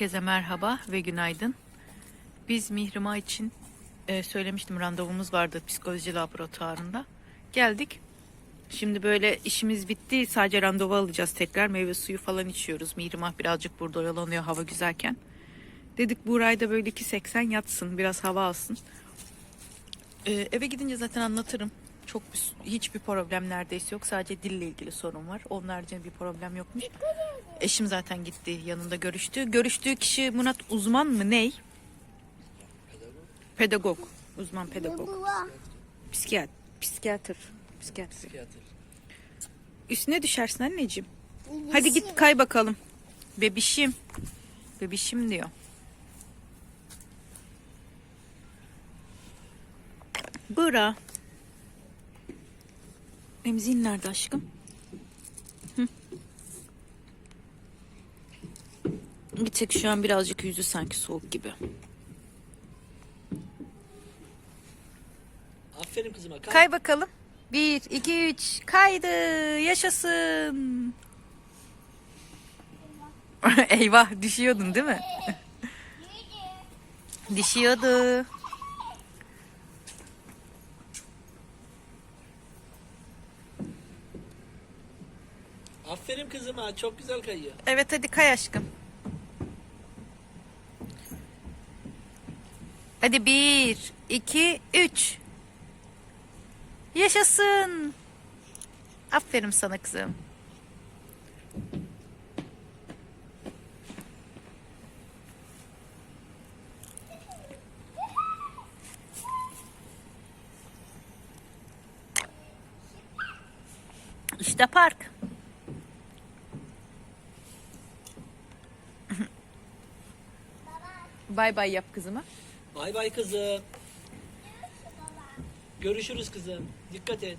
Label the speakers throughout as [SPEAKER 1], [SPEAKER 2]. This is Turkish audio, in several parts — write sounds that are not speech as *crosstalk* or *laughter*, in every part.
[SPEAKER 1] Herkese merhaba ve günaydın. Biz Mihrimah için e, söylemiştim randevumuz vardı psikoloji laboratuvarında. Geldik. Şimdi böyle işimiz bitti. Sadece randevu alacağız tekrar. Meyve suyu falan içiyoruz. Mihrimah birazcık burada oyalanıyor hava güzelken. Dedik Buğra'yı da böyle 2.80 yatsın. Biraz hava alsın. E, eve gidince zaten anlatırım. Çok bir- hiçbir problem neredeyse yok. Sadece dille ilgili sorun var. Onun haricinde bir problem yokmuş. Eşim zaten gitti yanında görüştü. Görüştüğü kişi Murat uzman mı ney? Pedagog. Uzman pedagog. Psikiyat psikiyatr. Psikiyatr. Üstüne düşersin anneciğim. Hadi git kay bakalım. Bebişim. Bebişim diyor. Bura. Emziğin nerede aşkım? Bir tek şu an birazcık yüzü sanki soğuk gibi.
[SPEAKER 2] Aferin kızıma. Kay.
[SPEAKER 1] Kay bakalım. Bir, iki, üç. Kaydı. Yaşasın. *laughs* Eyvah düşüyordun değil mi? *laughs* Düşüyordu.
[SPEAKER 2] Aferin kızıma. Çok güzel kayıyor.
[SPEAKER 1] Evet hadi kay aşkım. Hadi bir, iki, üç. Yaşasın. Aferin sana kızım. İşte park. Bay bay yap kızıma.
[SPEAKER 2] Bay bay kızım. Görüşürüz kızım. Dikkat et.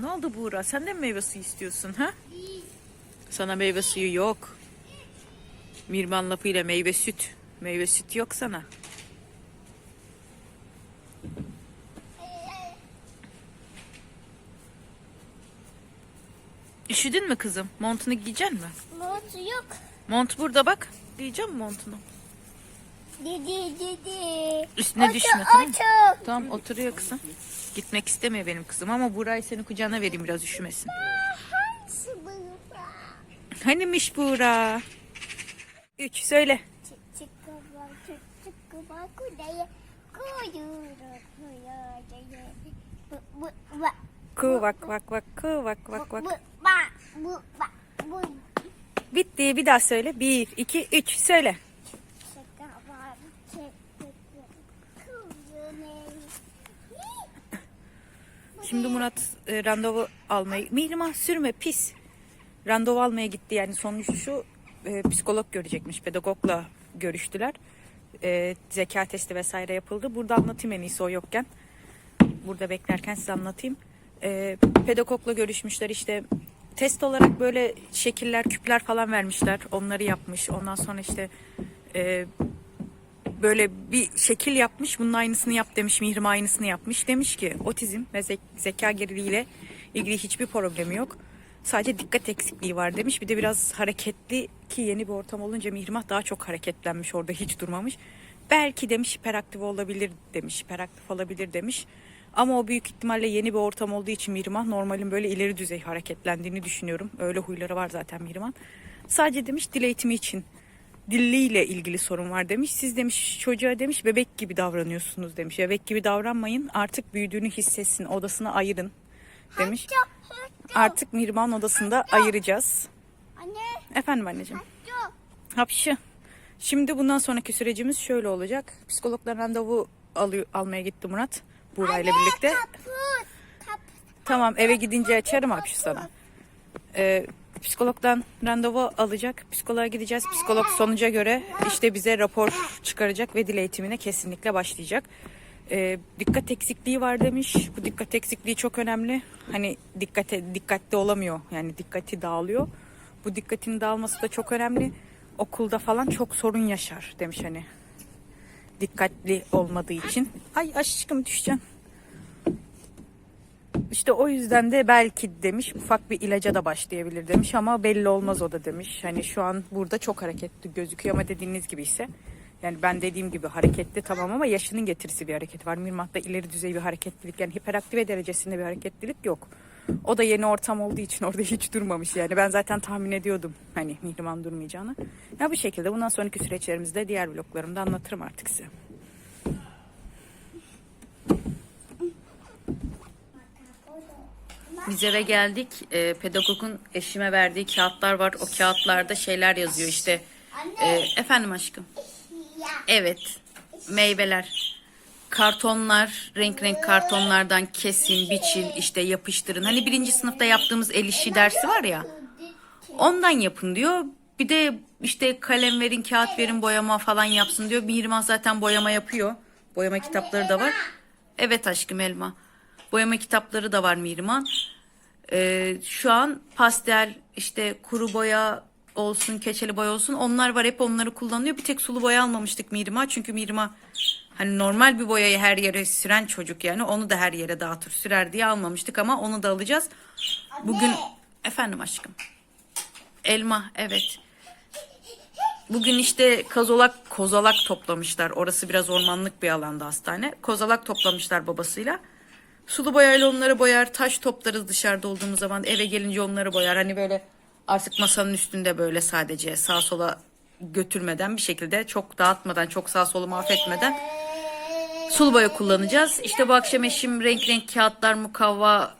[SPEAKER 1] Ne oldu Buğra? Sen de mi meyve suyu istiyorsun ha? Sana meyve suyu yok. Mirman lafıyla meyve süt. Meyve süt yok sana. Üşüdün mü kızım? Montunu giyeceksin mi?
[SPEAKER 3] Mont yok.
[SPEAKER 1] Mont burada bak. Giyeceğim mi montunu?
[SPEAKER 3] Dedi dedi.
[SPEAKER 1] Üstüne
[SPEAKER 3] Otur,
[SPEAKER 1] düşme tamam mı?
[SPEAKER 3] otur.
[SPEAKER 1] Tamam oturuyor kızım. Gitmek istemiyor benim kızım ama Buğra'yı senin kucağına vereyim biraz üşümesin.
[SPEAKER 3] Hangisi bu?
[SPEAKER 1] Hanimiş Buğra? Üç söyle. Ku vak vak vak ku vak vak vak. Bitti bir daha söyle. Bir, iki, üç söyle. Şimdi Murat e, randevu almayı... Mihrimah sürme pis. Randevu almaya gitti yani sonuç şu e, psikolog görecekmiş. Pedagogla görüştüler. E, zeka testi vesaire yapıldı. Burada anlatayım en iyisi o yokken. Burada beklerken size anlatayım. E, pedagogla görüşmüşler işte test olarak böyle şekiller, küpler falan vermişler. Onları yapmış. Ondan sonra işte e, böyle bir şekil yapmış. Bunun aynısını yap demiş. Mihrim aynısını yapmış. Demiş ki otizm ve zek- zeka geriliğiyle ilgili hiçbir problemi yok. Sadece dikkat eksikliği var demiş. Bir de biraz hareketli ki yeni bir ortam olunca Mihrimah daha çok hareketlenmiş orada hiç durmamış. Belki demiş hiperaktif olabilir demiş. Hiperaktif olabilir demiş. Ama o büyük ihtimalle yeni bir ortam olduğu için Mihrimah normalin böyle ileri düzey hareketlendiğini düşünüyorum. Öyle huyları var zaten Mihrimah. Sadece demiş dil eğitimi için diliyle ilgili sorun var demiş. Siz demiş çocuğa demiş bebek gibi davranıyorsunuz demiş. Bebek gibi davranmayın artık büyüdüğünü hissetsin odasına ayırın demiş. Artık Mirman odasında ayıracağız.
[SPEAKER 3] Anne
[SPEAKER 1] Efendim anneciğim. Hapşı. Şimdi bundan sonraki sürecimiz şöyle olacak. Psikologlar randevu alıyor, almaya gitti Murat. Buğra ile birlikte.
[SPEAKER 3] Kaput. Kap.
[SPEAKER 1] Tamam eve gidince açarım hapşı sana. Ee, psikologdan randevu alacak. Psikoloğa gideceğiz. Psikolog sonuca göre işte bize rapor çıkaracak ve dil eğitimine kesinlikle başlayacak. Ee, dikkat eksikliği var demiş. Bu dikkat eksikliği çok önemli. Hani dikkate dikkatli olamıyor. Yani dikkati dağılıyor. Bu dikkatin dağılması da çok önemli. Okulda falan çok sorun yaşar demiş hani. Dikkatli olmadığı için. Ay aşkım düşeceğim. İşte o yüzden de belki demiş ufak bir ilaca da başlayabilir demiş ama belli olmaz o da demiş. Hani şu an burada çok hareketli gözüküyor ama dediğiniz gibi ise yani ben dediğim gibi hareketli tamam ama yaşının getirisi bir hareket var. Mirmak'ta ileri düzey bir hareketlilik yani hiperaktive derecesinde bir hareketlilik yok. O da yeni ortam olduğu için orada hiç durmamış yani. Ben zaten tahmin ediyordum hani Mihriman durmayacağını. Ya bu şekilde bundan sonraki süreçlerimizde diğer bloklarımda anlatırım artık size. Biz eve geldik. E, pedagogun eşime verdiği kağıtlar var. O kağıtlarda şeyler yazıyor işte. E, efendim aşkım. Evet. Meyveler. Kartonlar, renk renk kartonlardan kesin, biçin, işte yapıştırın. Hani birinci sınıfta yaptığımız el işi dersi var ya. Ondan yapın diyor. Bir de işte kalem verin, kağıt verin, boyama falan yapsın diyor. Mihrimah zaten boyama yapıyor. Boyama kitapları da var. Evet aşkım Elma. Boyama kitapları da var Miriman. Ee, şu an pastel işte kuru boya olsun, keçeli boya olsun onlar var hep onları kullanıyor. Bir tek sulu boya almamıştık Mirima çünkü Mirima hani normal bir boyayı her yere süren çocuk yani onu da her yere dağıtır sürer diye almamıştık ama onu da alacağız. Bugün Anne. efendim aşkım. Elma evet. Bugün işte kazolak kozalak toplamışlar. Orası biraz ormanlık bir alanda hastane. Kozalak toplamışlar babasıyla. Sulu boyayla onları boyar. Taş toplarız dışarıda olduğumuz zaman. Eve gelince onları boyar. Hani böyle artık masanın üstünde böyle sadece sağ sola götürmeden bir şekilde çok dağıtmadan çok sağ solu mahvetmeden sulu boya kullanacağız. İşte bu akşam eşim renk renk kağıtlar mukavva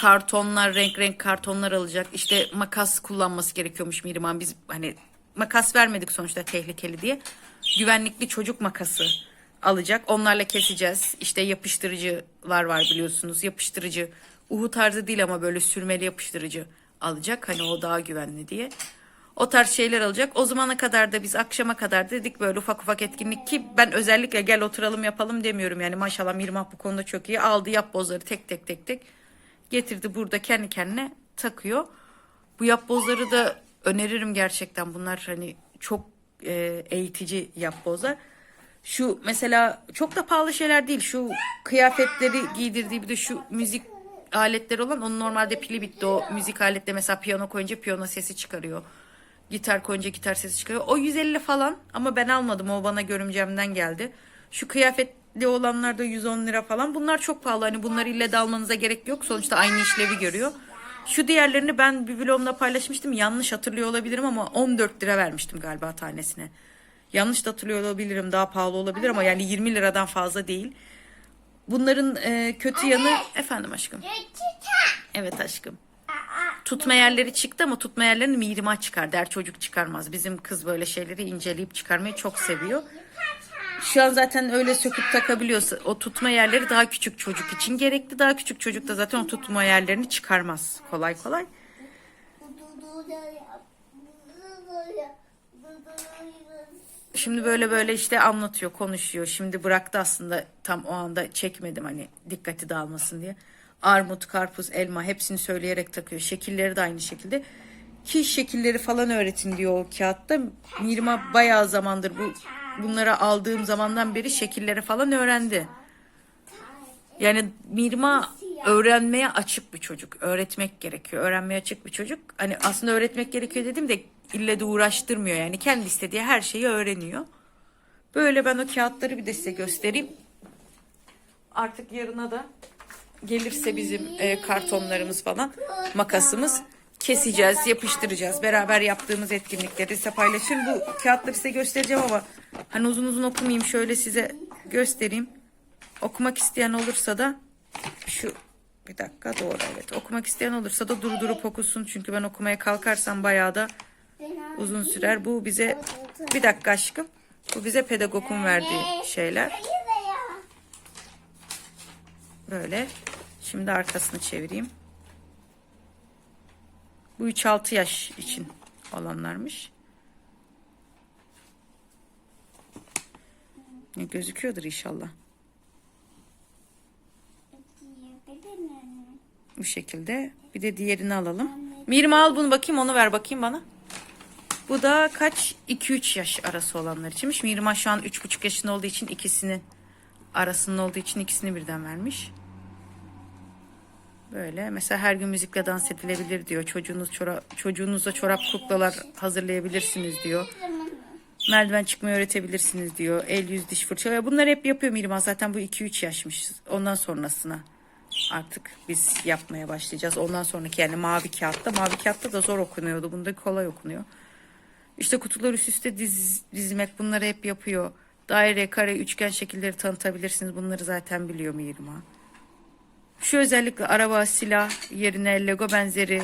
[SPEAKER 1] kartonlar renk renk kartonlar alacak. İşte makas kullanması gerekiyormuş Miriman. Biz hani makas vermedik sonuçta tehlikeli diye. Güvenlikli çocuk makası alacak. Onlarla keseceğiz. İşte yapıştırıcılar var biliyorsunuz. Yapıştırıcı uhu tarzı değil ama böyle sürmeli yapıştırıcı alacak. Hani o daha güvenli diye. O tarz şeyler alacak. O zamana kadar da biz akşama kadar dedik böyle ufak ufak etkinlik ki ben özellikle gel oturalım yapalım demiyorum. Yani maşallah Mirmah bu konuda çok iyi. Aldı yap bozları tek tek tek tek getirdi burada kendi kendine takıyor. Bu yap bozları da öneririm gerçekten. Bunlar hani çok e, eğitici yap bozlar. Şu mesela çok da pahalı şeyler değil. Şu kıyafetleri giydirdiği bir de şu müzik aletleri olan onun normalde pili bitti o müzik aletle mesela piyano koyunca piyano sesi çıkarıyor. Gitar koyunca gitar sesi çıkarıyor. O 150 falan ama ben almadım o bana görümcemden geldi. Şu kıyafetli olanlar da 110 lira falan. Bunlar çok pahalı hani bunları ille de almanıza gerek yok. Sonuçta aynı işlevi görüyor. Şu diğerlerini ben bir vlogumda paylaşmıştım. Yanlış hatırlıyor olabilirim ama 14 lira vermiştim galiba tanesine. Yanlış da hatırlıyor olabilirim daha pahalı olabilir ama yani 20 liradan fazla değil. Bunların e, kötü yanı efendim aşkım. Evet aşkım. Tutma yerleri çıktı ama tutma yerlerini mirima çıkar der çocuk çıkarmaz. Bizim kız böyle şeyleri inceleyip çıkarmayı çok seviyor. Şu an zaten öyle söküp takabiliyorsa o tutma yerleri daha küçük çocuk için gerekli. Daha küçük çocuk da zaten o tutma yerlerini çıkarmaz kolay kolay. Şimdi böyle böyle işte anlatıyor, konuşuyor. Şimdi bıraktı aslında tam o anda çekmedim hani dikkati dağılmasın diye. Armut, karpuz, elma hepsini söyleyerek takıyor. Şekilleri de aynı şekilde. Ki şekilleri falan öğretin diyor o kağıtta. Mirma bayağı zamandır bu bunları aldığım zamandan beri şekilleri falan öğrendi. Yani Mirma öğrenmeye açık bir çocuk. Öğretmek gerekiyor. Öğrenmeye açık bir çocuk. Hani aslında öğretmek gerekiyor dedim de ille de uğraştırmıyor yani kendi istediği her şeyi öğreniyor. Böyle ben o kağıtları bir de size göstereyim. Artık yarına da gelirse bizim e, kartonlarımız falan makasımız keseceğiz, yapıştıracağız. Beraber yaptığımız etkinlikleri size paylaşırım. Bu kağıtları size göstereceğim ama hani uzun uzun okumayayım şöyle size göstereyim. Okumak isteyen olursa da şu bir dakika doğru evet. Okumak isteyen olursa da durdurup okusun. Çünkü ben okumaya kalkarsam bayağı da uzun sürer. Bu bize bir dakika aşkım. Bu bize pedagogun verdiği şeyler. Böyle. Şimdi arkasını çevireyim. Bu 3-6 yaş için olanlarmış. Gözüküyordur inşallah. Bu şekilde. Bir de diğerini alalım. Mirma al bunu bakayım onu ver bakayım bana. Bu da kaç? 2-3 yaş arası olanlar içinmiş. Mirma şu an 3,5 yaşında olduğu için ikisini arasının olduğu için ikisini birden vermiş. Böyle mesela her gün müzikle dans edilebilir diyor. Çocuğunuz çora, çocuğunuza çorap kuklalar hazırlayabilirsiniz diyor. Merdiven çıkmayı öğretebilirsiniz diyor. El yüz diş fırça. Bunları hep yapıyor Mirma. Zaten bu 2-3 yaşmış. Ondan sonrasına artık biz yapmaya başlayacağız. Ondan sonraki yani mavi kağıtta. Mavi kağıtta da zor okunuyordu. Bunda kolay okunuyor. İşte kutular üst üste diz, dizmek bunları hep yapıyor. Daire, kare, üçgen şekilleri tanıtabilirsiniz. Bunları zaten biliyor Mirma. Şu özellikle araba, silah yerine Lego benzeri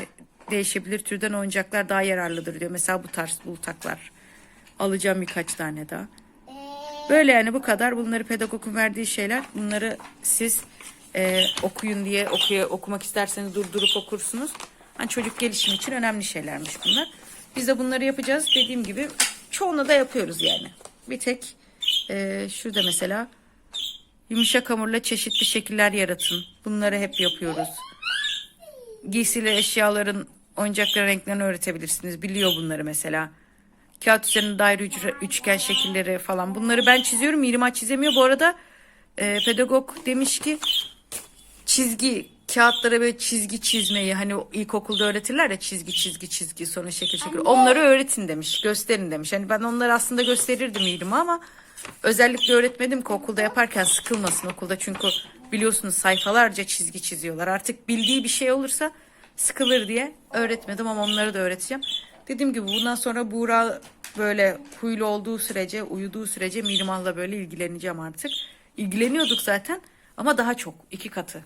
[SPEAKER 1] değişebilir türden oyuncaklar daha yararlıdır diyor. Mesela bu tarz bultaklar. Alacağım birkaç tane daha. Böyle yani bu kadar. Bunları pedagogun verdiği şeyler. Bunları siz e, okuyun diye okuya, okumak isterseniz durdurup okursunuz. Hani çocuk gelişimi için önemli şeylermiş bunlar. Biz de bunları yapacağız. Dediğim gibi çoğunu da yapıyoruz yani. Bir tek e, şurada mesela yumuşak hamurla çeşitli şekiller yaratın. Bunları hep yapıyoruz. Giysili eşyaların oyuncakların renklerini öğretebilirsiniz. Biliyor bunları mesela. Kağıt üzerinde daire üçgen şekilleri falan. Bunları ben çiziyorum. Mirma çizemiyor. Bu arada e, pedagog demiş ki çizgi kağıtlara böyle çizgi çizmeyi hani ilkokulda öğretirler ya çizgi çizgi çizgi sonra şekil şekil. Onları öğretin demiş. Gösterin demiş. Hani ben onları aslında gösterirdim Mirma ama özellikle öğretmedim ki okulda yaparken sıkılmasın okulda. Çünkü biliyorsunuz sayfalarca çizgi çiziyorlar. Artık bildiği bir şey olursa sıkılır diye öğretmedim ama onları da öğreteceğim. Dediğim gibi bundan sonra Buğra böyle huylu olduğu sürece, uyuduğu sürece Mirmal'la böyle ilgileneceğim artık. İlgileniyorduk zaten ama daha çok iki katı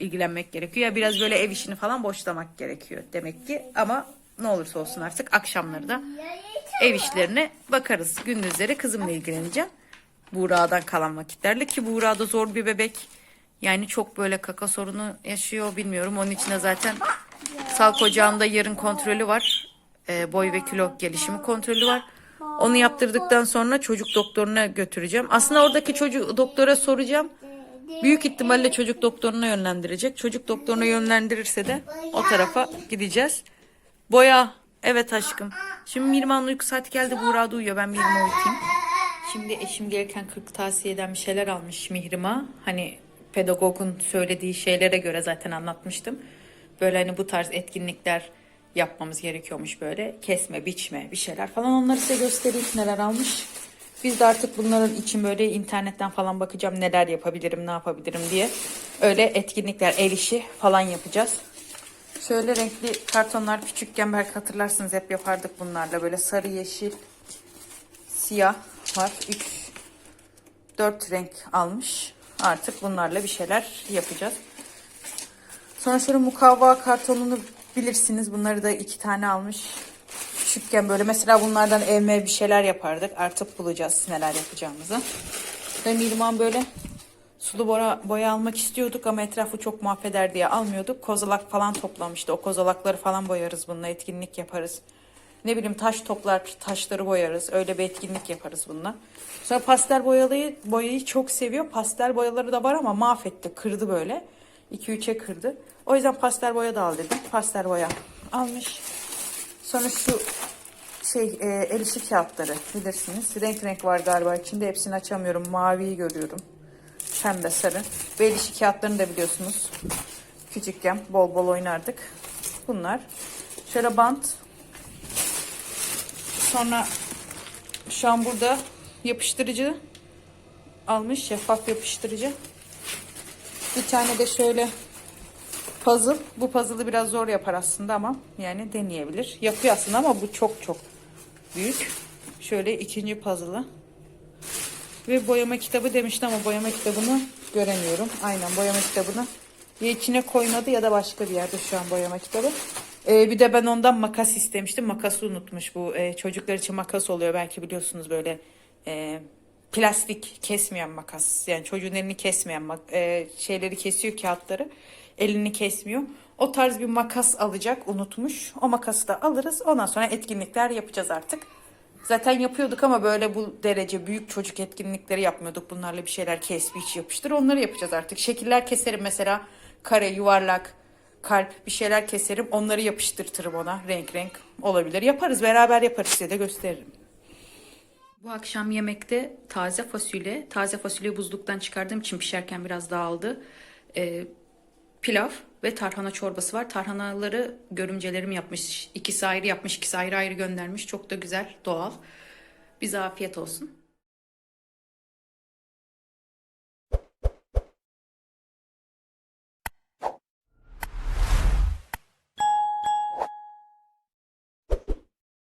[SPEAKER 1] ilgilenmek gerekiyor. Ya biraz böyle ev işini falan boşlamak gerekiyor demek ki ama ne olursa olsun artık akşamları da ev işlerine bakarız. Gündüzleri kızımla ilgileneceğim. Buğra'dan kalan vakitlerle ki Buğra da zor bir bebek. Yani çok böyle kaka sorunu yaşıyor bilmiyorum. Onun için de zaten sağlık ocağında yarın kontrolü var. Ee, boy ve kilo gelişimi kontrolü var. Onu yaptırdıktan sonra çocuk doktoruna götüreceğim. Aslında oradaki çocuk doktora soracağım. Büyük ihtimalle çocuk doktoruna yönlendirecek. Çocuk doktoruna yönlendirirse de o tarafa gideceğiz. Boya. Evet aşkım. Şimdi Mirman'ın uyku saati geldi. Buğra da uyuyor. Ben Mirman'ı uyutayım. Şimdi eşim gelirken 40 tavsiyeden bir şeyler almış Mihrim'a. Hani pedagogun söylediği şeylere göre zaten anlatmıştım. Böyle hani bu tarz etkinlikler yapmamız gerekiyormuş böyle. Kesme, biçme bir şeyler falan. Onları size göstereyim neler almış. Biz de artık bunların için böyle internetten falan bakacağım neler yapabilirim, ne yapabilirim diye. Öyle etkinlikler, el işi falan yapacağız. Şöyle renkli kartonlar küçükken belki hatırlarsınız hep yapardık bunlarla. Böyle sarı, yeşil, siyah var. 3 4 renk almış. Artık bunlarla bir şeyler yapacağız. Sonra şöyle mukavva kartonunu bilirsiniz. Bunları da iki tane almış. Küçükken böyle mesela bunlardan evme bir şeyler yapardık. Artık bulacağız neler yapacağımızı. Ve Mirman böyle sulu boya, boya almak istiyorduk ama etrafı çok mahveder diye almıyorduk. Kozalak falan toplamıştı. O kozalakları falan boyarız bununla etkinlik yaparız. Ne bileyim taş toplar, taşları boyarız. Öyle bir etkinlik yaparız bununla. Sonra pastel boyalıyı, boyayı çok seviyor. Pastel boyaları da var ama mahvetti, kırdı böyle. 2-3'e kırdı. O yüzden pastel boya da al dedim. Pastel boya almış. Sonra şu şey e, el işi kağıtları bilirsiniz. Renk renk var galiba içinde. Hepsini açamıyorum. Maviyi görüyorum. Pembe, sarı. Ve el işi kağıtlarını da biliyorsunuz. Küçükken bol bol oynardık. Bunlar. Şöyle bant. Sonra şu an burada yapıştırıcı almış. Şeffaf yapıştırıcı. Bir tane de şöyle puzzle. Bu puzzle'ı biraz zor yapar aslında ama yani deneyebilir. Yapıyor aslında ama bu çok çok büyük. Şöyle ikinci puzzle'ı. Ve boyama kitabı demişti ama boyama kitabını göremiyorum. Aynen boyama kitabını ya içine koymadı ya da başka bir yerde şu an boyama kitabı. Ee, bir de ben ondan makas istemiştim. Makası unutmuş bu. Ee, çocuklar için makas oluyor belki biliyorsunuz böyle e, plastik kesmeyen makas. Yani çocuğun elini kesmeyen e, şeyleri kesiyor kağıtları. Elini kesmiyor. O tarz bir makas alacak unutmuş. O makası da alırız. Ondan sonra etkinlikler yapacağız artık. Zaten yapıyorduk ama böyle bu derece büyük çocuk etkinlikleri yapmıyorduk. Bunlarla bir şeyler kes, biç, yapıştır. Onları yapacağız artık. Şekiller keserim mesela. Kare, yuvarlak, kalp bir şeyler keserim. Onları yapıştırtırım ona. Renk renk olabilir. Yaparız. Beraber yaparız. Size de gösteririm. Bu akşam yemekte taze fasulye. Taze fasulyeyi buzluktan çıkardığım için pişerken biraz dağıldı. Ee, pilav ve tarhana çorbası var. Tarhanaları görümcelerim yapmış. İkisi ayrı yapmış, ikisi ayrı ayrı göndermiş. Çok da güzel, doğal. Bize afiyet olsun.